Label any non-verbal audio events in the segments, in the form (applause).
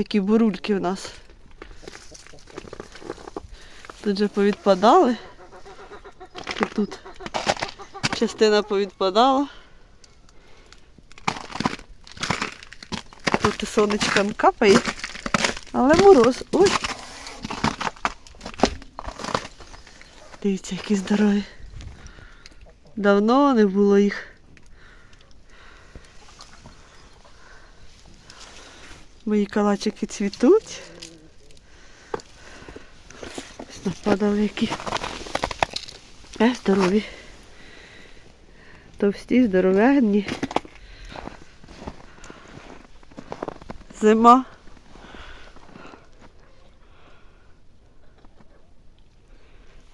Які бурульки в нас. Тут же повідпадали. І тут частина повідпадала. Тут і сонечком капає, але мороз. Ой. Дивіться, які здорові. Давно не було їх. Мої калачики цвітуть. Нападали які. Е, здорові. Товсті, здоровенні. Зима.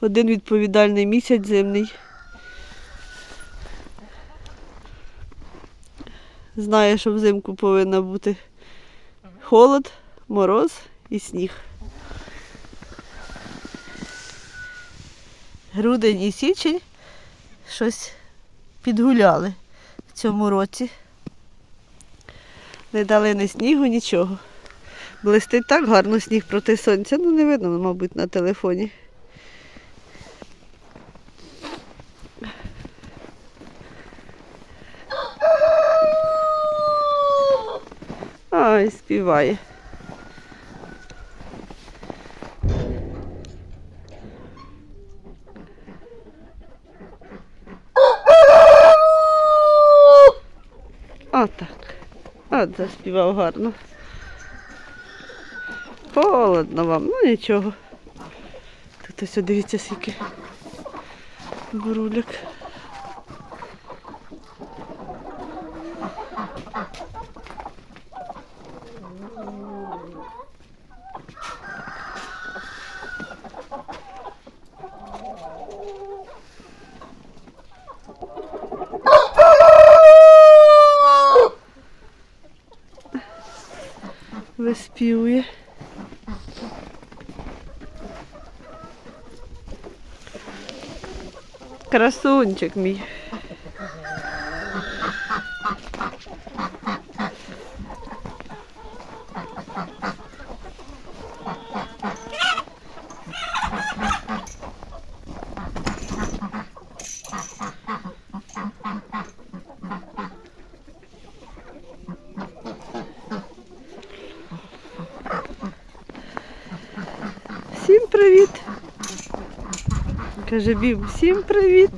Один відповідальний місяць зимний. Знає, що взимку повинна бути холод, мороз і сніг. Грудень і січень щось підгуляли в цьому році. Не дали ні снігу, нічого. Блистить так гарно сніг проти сонця, ну не видно, мабуть, на телефоні. Ай, співає. Отак. От заспівав гарно. Холодно вам, ну нічого. Тут ось дивіться скільки буруляк. Виспівує. Красунчик мій. Всім привіт. Каже Бім, всім привіт.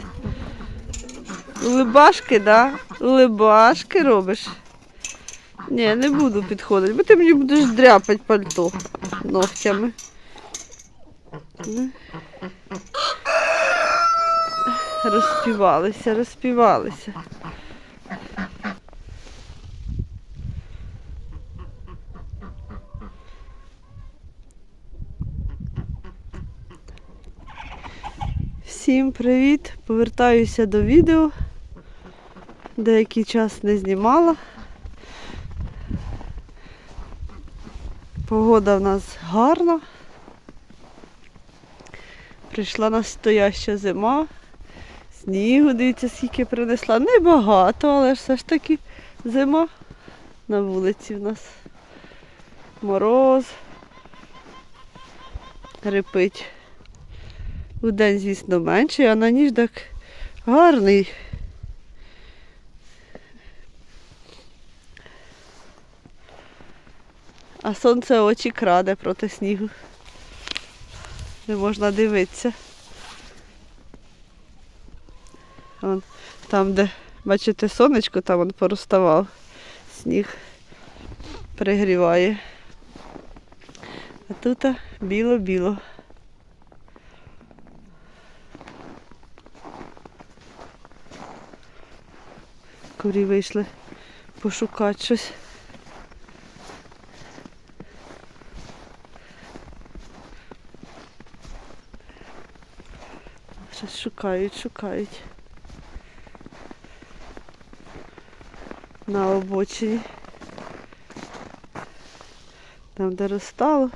Либашки, да? Либашки робиш. Ні, не буду підходити, бо ти мені будеш дряпати пальто ногтями. Розпівалися, розпівалися. Всім привіт! Повертаюся до відео. Деякий час не знімала. Погода в нас гарна. Прийшла настояща зима. Снігу, дивіться, скільки принесла. Небагато, але все ж таки зима на вулиці в нас. Мороз. Репить. У день, звісно, менший, а на ніж так гарний. А сонце очі краде проти снігу. Не можна дивитися. Вон, там, де, бачите, сонечко, там он пороставав. Сніг пригріває. А тут біло-біло. Курі вийшли пошукати щось. Щось шукають, шукають. На обочині. Там, де розстало.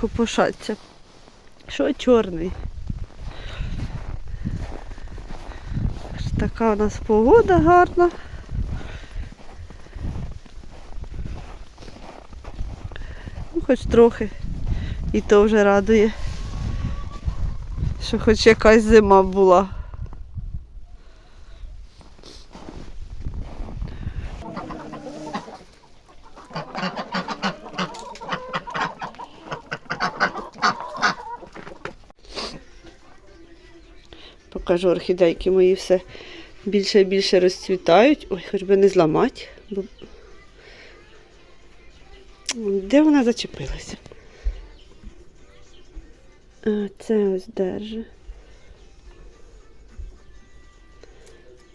Копошаться. Що чорний? Така у нас погода гарна. Ну, хоч трохи. І то вже радує, що хоч якась зима була. Покажу орхідейки мої все більше і більше розцвітають. Ой, хоч би не зламати. Бо... Де вона зачепилася? А, це ось держи.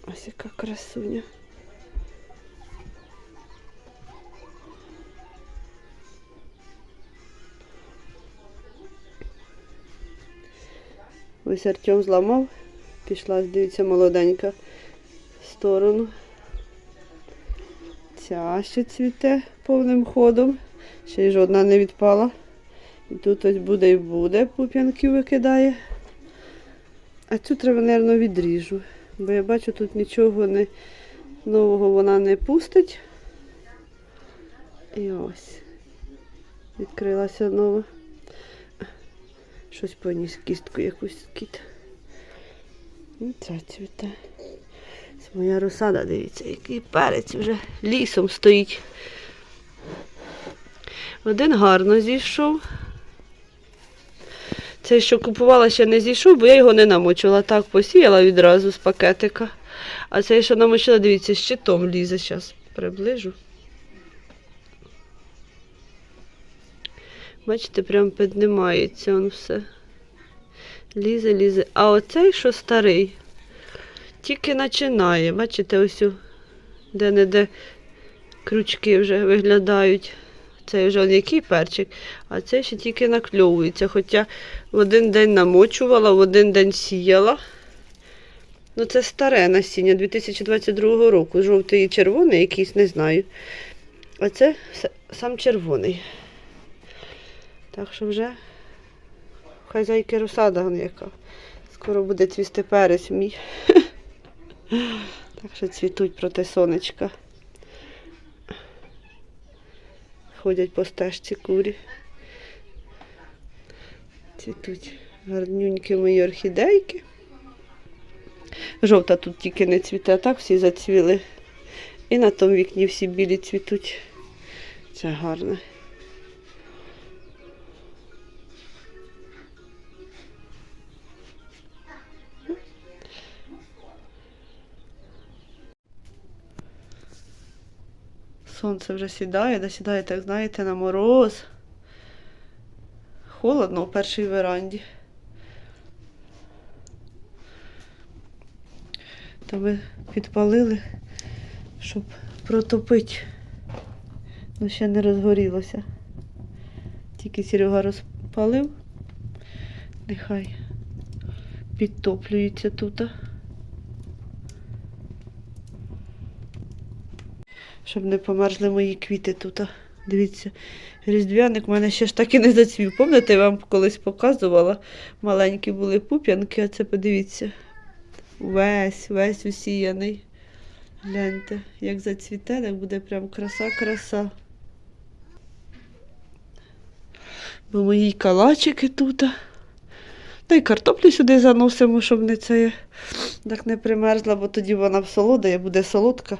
Ось яка красуня. Ось Артем зламав, пішла, дивіться, молоденька в сторону. Ця ще цвіте повним ходом, ще й жодна не відпала. І тут ось буде і буде, пуп'янки викидає. А цю треба, мабуть, відріжу, бо я бачу, тут нічого не, нового вона не пустить. І ось. Відкрилася нова. Щось поніс кістку якусь кіт. І ця цвіте. Це моя розсада, дивіться, який перець вже лісом стоїть. Один гарно зійшов. Цей, що купувала, ще не зійшов, бо я його не намочила. Так посіяла відразу з пакетика. А цей, що намочила, дивіться, щитом лізе. Зараз приближу. Бачите, прям піднімається он все. Лізе, лізе. А оцей, що старий, тільки починає. Бачите, ось де-не-де крючки вже виглядають. Цей вже який перчик, а цей ще тільки накльовується. Хоча в один день намочувала, в один день сіяла. Ну, це старе насіння 2022 року. Жовтий і червоний якийсь, не знаю. А це сам червоний. Так що вже хазяйки розсада яка. Скоро буде цвісти перець мій. (laughs) Так що цвітуть проти сонечка. Ходять по стежці курі. Цвітуть гарнюнькі мої орхідейки. Жовта тут тільки не цвіте, а так всі зацвіли. І на тому вікні всі білі цвітуть. Це гарно. Сонце вже сідає, да сідає, так знаєте, на мороз. Холодно в першій веранді. То ми підпалили, щоб протопити. Ну, ще не розгорілося. Тільки Серега розпалив. Нехай підтоплюється тут. Щоб не померзли мої квіти тут. Дивіться, різдвяник в мене ще ж так і не зацвів. Пам'ятаєте, я вам колись показувала. Маленькі були пуп'янки, а це подивіться. Весь, весь усіяний. Гляньте, як зацвіте, так буде прям краса-краса. Бо мої калачики тут. Та й картоплю сюди заносимо, щоб не це так не примерзла, бо тоді вона в солодає, буде солодка,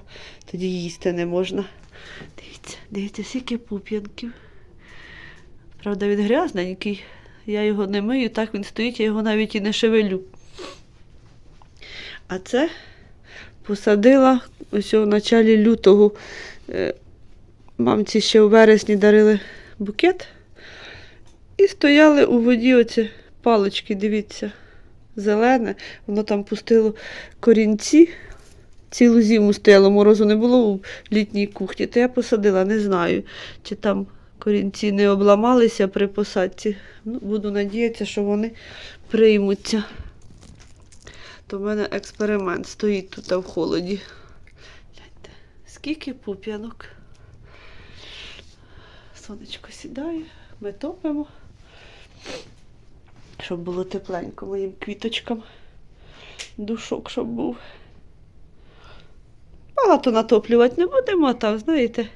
тоді їсти не можна. Дивіться, дивіться, скільки пуп'янків. Правда, він грязненький. Я його не мию, так він стоїть, я його навіть і не шевелю. А це посадила ось у началі лютого. Е, Мамці ще у вересні дарили букет. І стояли у воді оці палички, дивіться, зелене. Воно там пустило корінці. Цілу зиму стояло, морозу не було у літній кухні. То я посадила, не знаю, чи там корінці не обламалися при посадці. Ну, буду надіятися, що вони приймуться. То в мене експеримент стоїть тут в холоді. Гляньте, скільки пуп'янок. Сонечко сідає, ми топимо, щоб було тепленько моїм квіточкам. Душок, щоб був. Багато натоплювати не будемо, а так, знаєте.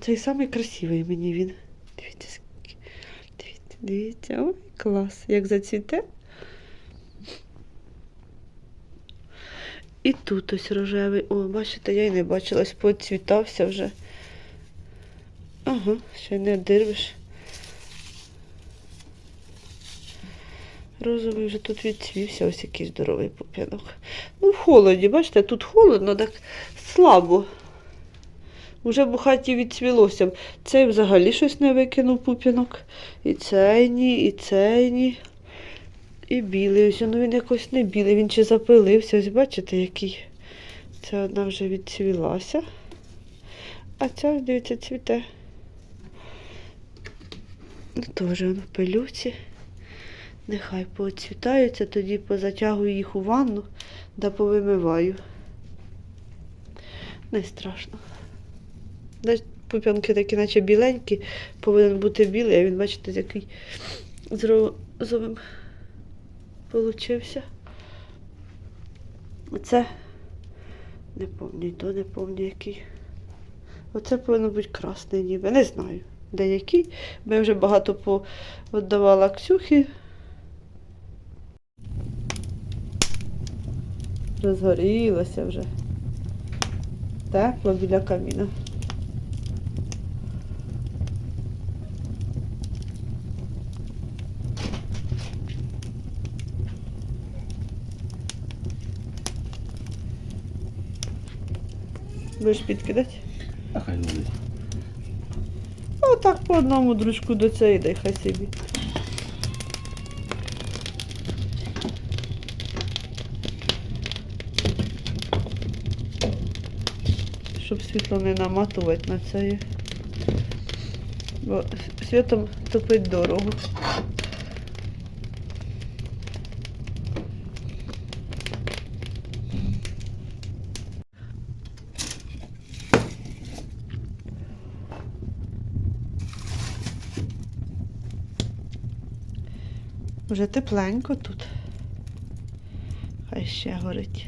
Цей самий красивий мені він. Дивіться, дивіться, дивіться, ой, клас, як зацвіте. І тут ось рожевий. О, бачите, я й не бачила, ось поцвітався вже. Ага, ще не дирвиш. Розовий вже тут відцвівся, ось який здоровий пуп'янок. Ну, в холоді, бачите, тут холодно, так слабо. Уже б хаті відцвілося. Цей взагалі щось не викинув пуп'янок. І цей ні, і цей ні. І білий. Ось ну він якось не білий, він чи запилився. Ось бачите, який. Це одна вже відцвілася. А ця, дивіться, цвіте. Ну, теж воно в пилюці. Нехай поцвітаються, тоді позатягую їх у ванну да повимиваю. Не страшно. Пуп'янки такі, наче біленькі, повинен бути білий, а він, бачите, який з получився. Оце не пам'ятаю, то не пам'ятаю який. Оце повинен бути красний ніби. Не знаю, де який. Бо я вже багато віддавала Ксюхі. Розгорілося вже. Тепло біля каміна. Будеш підкидати? А хай лежить. Отак по одному дружку до цієї дай хай собі. Щоб світло не наматувати на це. Бо світом топить дорогу. Вже тепленько тут. Хай ще горить.